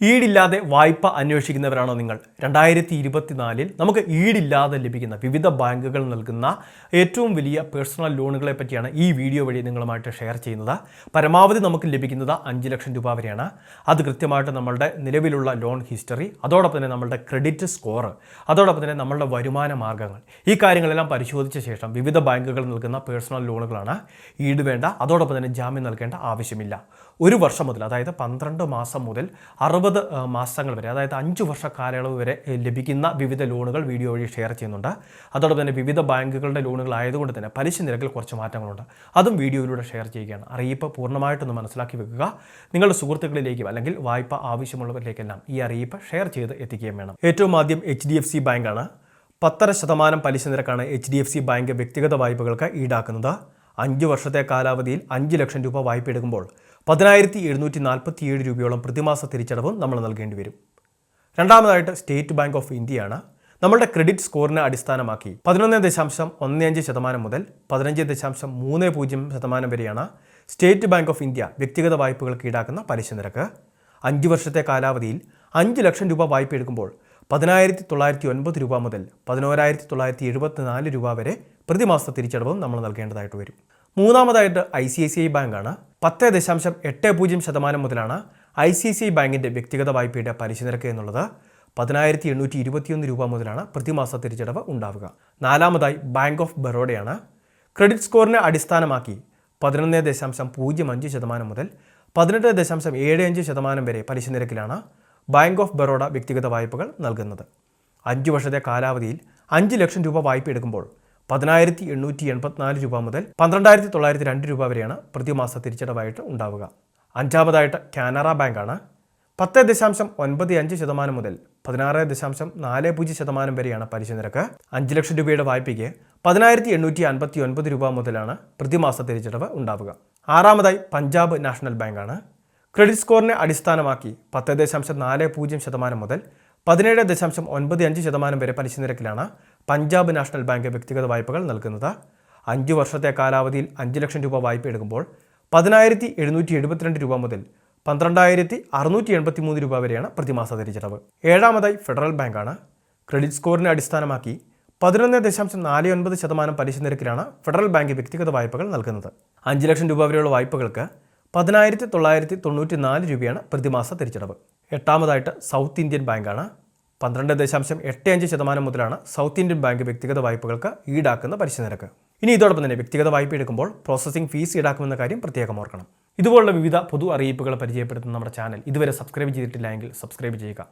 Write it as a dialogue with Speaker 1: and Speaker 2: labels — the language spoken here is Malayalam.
Speaker 1: ഈടില്ലാതെ വായ്പ അന്വേഷിക്കുന്നവരാണോ നിങ്ങൾ? രണ്ടായിരത്തി ഇരുപത്തിനാലിൽ നമുക്ക് ഈടില്ലാതെ ലഭിക്കുന്ന വിവിധ ബാങ്കുകൾ നൽകുന്ന ഏറ്റവും വലിയ പേഴ്സണൽ ലോണുകളെ പറ്റിയാണ് ഈ വീഡിയോ വഴി നിങ്ങളുമായിട്ട് ഷെയർ ചെയ്യുന്നത്. പരമാവധി നമുക്ക് ലഭിക്കുന്നത് അഞ്ച് ലക്ഷം രൂപ വരെയാണ്. അത് കൃത്യമായിട്ട് നമ്മളുടെ നിലവിലുള്ള ലോൺ ഹിസ്റ്ററി അതോടൊപ്പം തന്നെ നമ്മളുടെ ക്രെഡിറ്റ് സ്കോർ അതോടൊപ്പം തന്നെ നമ്മളുടെ വരുമാന മാർഗങ്ങൾ. ഈ കാര്യങ്ങളെല്ലാം പരിശോധിച്ച ശേഷം വിവിധ ബാങ്കുകൾ നൽകുന്ന പേഴ്സണൽ ലോണുകളാണ് ഈട് വേണ്ട അതോടൊപ്പം തന്നെ ജാമ്യം നൽകേണ്ട ആവശ്യമില്ല. ഒരു വർഷം മുതൽ അതായത് പന്ത്രണ്ട് മാസം മുതൽ അറുപത് മാസങ്ങൾ വരെ അതായത് അഞ്ച് വർഷ കാലയളവ് വരെ ലഭിക്കുന്ന വിവിധ ലോണുകൾ വീഡിയോ വഴി ഷെയർ ചെയ്യുന്നുണ്ട്. അതോടൊപ്പം തന്നെ വിവിധ ബാങ്കുകളുടെ ലോണുകൾ ആയതുകൊണ്ട് തന്നെ പലിശ നിരക്കിൽ കുറച്ച് മാറ്റങ്ങളുണ്ട്. അതും വീഡിയോയിലൂടെ ഷെയർ ചെയ്യുകയാണ്. അറിയിപ്പ് പൂർണമായിട്ടൊന്ന് മനസ്സിലാക്കി വെക്കുക. നിങ്ങളുടെ സുഹൃത്തുക്കളിലേക്കും അല്ലെങ്കിൽ വായ്പ ആവശ്യമുള്ളവരിലേക്കെല്ലാം ഈ അറിയിപ്പ് ഷെയർ ചെയ്ത് എത്തിക്കുകയും വേണം. ഏറ്റവും ആദ്യം എച്ച് ഡി എഫ് സി ബാങ്കാണ്. പത്തര ശതമാനം പലിശ നിരക്കാണ് H D F C bank വ്യക്തിഗത വായ്പകൾക്ക് ഈടാക്കുന്നത്. അഞ്ച് വർഷത്തെ കാലാവധിയിൽ അഞ്ച് ലക്ഷം രൂപ വായ്പ എടുക്കുമ്പോൾ പതിനായിരത്തി എഴുന്നൂറ്റി നാൽപ്പത്തിയേഴ് രൂപയോളം പ്രതിമാസ തിരിച്ചടവും നമ്മൾ നൽകേണ്ടി വരും. രണ്ടാമതായിട്ട് സ്റ്റേറ്റ് ബാങ്ക് ഓഫ് ഇന്ത്യയാണ് നമ്മളുടെ ക്രെഡിറ്റ് സ്കോറിനെ അടിസ്ഥാനമാക്കി പതിനൊന്ന് ദശാംശം ഒന്ന് അഞ്ച് ശതമാനം മുതൽ പതിനഞ്ച് ദശാംശം മൂന്ന് പൂജ്യം ശതമാനം വരെയാണ് സ്റ്റേറ്റ് ബാങ്ക് ഓഫ് ഇന്ത്യ വ്യക്തിഗത വായ്പകൾക്ക് ഈടാക്കുന്ന പലിശ നിരക്ക്. അഞ്ച് വർഷത്തെ കാലാവധിയിൽ അഞ്ച് ലക്ഷം രൂപ വായ്പ എടുക്കുമ്പോൾ പതിനായിരത്തി തൊള്ളായിരത്തി ഒൻപത് രൂപ മുതൽ പതിനോരായിരത്തി തൊള്ളായിരത്തി എഴുപത്തി നാല് രൂപ വരെ പ്രതിമാസ തിരിച്ചടവും നമ്മൾ നൽകേണ്ടതായിട്ട് വരും. മൂന്നാമതായിട്ട് I C I C I ബാങ്കാണ്. പത്ത് ദശാംശം എട്ട് പൂജ്യം ശതമാനം മുതലാണ് I C I C I ബാങ്കിന്റെ വ്യക്തിഗത വായ്പയുടെ പലിശ നിരക്ക് എന്നുള്ളത്. പതിനായിരത്തി എണ്ണൂറ്റി ഇരുപത്തിയൊന്ന് രൂപ മുതലാണ് പ്രതിമാസ തിരിച്ചടവ് ഉണ്ടാവുക. നാലാമതായി ബാങ്ക് ഓഫ് ബറോഡയാണ്. ക്രെഡിറ്റ് സ്കോറിനെ അടിസ്ഥാനമാക്കി പതിനൊന്ന് ദശാംശം പൂജ്യം അഞ്ച് ശതമാനം മുതൽ പതിനെട്ട് ദശാംശം ഏഴ് അഞ്ച് ശതമാനം വരെ പലിശ നിരക്കിലാണ് ബാങ്ക് ഓഫ് ബറോഡ വ്യക്തിഗത വായ്പകൾ നൽകുന്നത്. അഞ്ച് വർഷത്തെ കാലാവധിയിൽ അഞ്ച് ലക്ഷം രൂപ വായ്പ എടുക്കുമ്പോൾ പതിനായിരത്തി എണ്ണൂറ്റി എൺപത്തിനാല് രൂപ മുതൽ പന്ത്രണ്ടായിരത്തി തൊള്ളായിരത്തി രണ്ട് രൂപ വരെയാണ് പ്രതിമാസ തിരിച്ചടവായിട്ട് ഉണ്ടാവുക. അഞ്ചാമതായിട്ട് കാനറ ബാങ്കാണ്. പത്ത് ദശാംശം ഒൻപത് അഞ്ച് ശതമാനം മുതൽ പതിനാറ് ദശാംശം നാല് പൂജ്യം ശതമാനം വരെയാണ് പലിശ നിരക്ക്. അഞ്ച് ലക്ഷം രൂപയുടെ വായ്പയ്ക്ക് പതിനായിരത്തി എണ്ണൂറ്റി അൻപത്തി ഒൻപത് രൂപ മുതലാണ് പ്രതിമാസ തിരിച്ചടവ് ഉണ്ടാവുക. ആറാമതായി പഞ്ചാബ് നാഷണൽ ബാങ്കാണ്. ക്രെഡിറ്റ് സ്കോറിനെ അടിസ്ഥാനമാക്കി പത്ത് ദശാംശം നാല് പൂജ്യം ശതമാനം മുതൽ പതിനേഴ് ദശാംശം ഒൻപത് അഞ്ച് ശതമാനം വരെ പലിശ നിരക്കിലാണ് പഞ്ചാബ് നാഷണൽ ബാങ്ക് വ്യക്തിഗത വായ്പകൾ നൽകുന്നത്. അഞ്ച് വർഷത്തെ കാലാവധിയിൽ അഞ്ച് ലക്ഷം രൂപ വായ്പ എടുക്കുമ്പോൾ പതിനായിരത്തി എഴുന്നൂറ്റി എഴുപത്തിരണ്ട് രൂപ മുതൽ പന്ത്രണ്ടായിരത്തി അറുന്നൂറ്റി എൺപത്തി മൂന്ന് രൂപ വരെയാണ് പ്രതിമാസ തിരിച്ചടവ്. ഏഴാമതായി ഫെഡറൽ ബാങ്കാണ് ക്രെഡിറ്റ് സ്കോറിനെ അടിസ്ഥാനമാക്കി പതിനൊന്ന് ദശാംശം നാല് ഒൻപത് ശതമാനം പലിശ നിരക്കിലാണ് ഫെഡറൽ ബാങ്ക് വ്യക്തിഗത വായ്പകൾ നൽകുന്നത്. അഞ്ച് ലക്ഷം രൂപ വരെയുള്ള വായ്പകൾക്ക് പതിനായിരത്തി തൊള്ളായിരത്തി തൊണ്ണൂറ്റി നാല് രൂപയാണ് പ്രതിമാസ തിരിച്ചടവ്. എട്ടാമതായിട്ട് സൗത്ത് ഇന്ത്യൻ ബാങ്കാണ്. പന്ത്രണ്ട് ദശാംശം എട്ട് അഞ്ച് ശതമാനം മുതലാണ് സൗത്ത് ഇന്ത്യൻ ബാങ്ക് വ്യക്തിഗത വായ്പകൾക്ക് ഈടാക്കുന്ന പലിശ നിരക്ക്. ഇനി ഇതോടൊപ്പം തന്നെ വ്യക്തിഗത വായ്പ എടുക്കുമ്പോൾ പ്രോസസ്സിംഗ് ഫീസ് ഈടാക്കുമെന്ന കാര്യം പ്രത്യേകം ഓർക്കണം. ഇതുപോലുള്ള വിവിധ പൊതു അറിയിപ്പുകൾ പരിചയപ്പെടുത്തുന്ന നമ്മുടെ ചാനൽ ഇതുവരെ സബ്സ്ക്രൈബ് ചെയ്തിട്ടില്ല എങ്കിൽ സബ്സ്ക്രൈബ് ചെയ്യുക.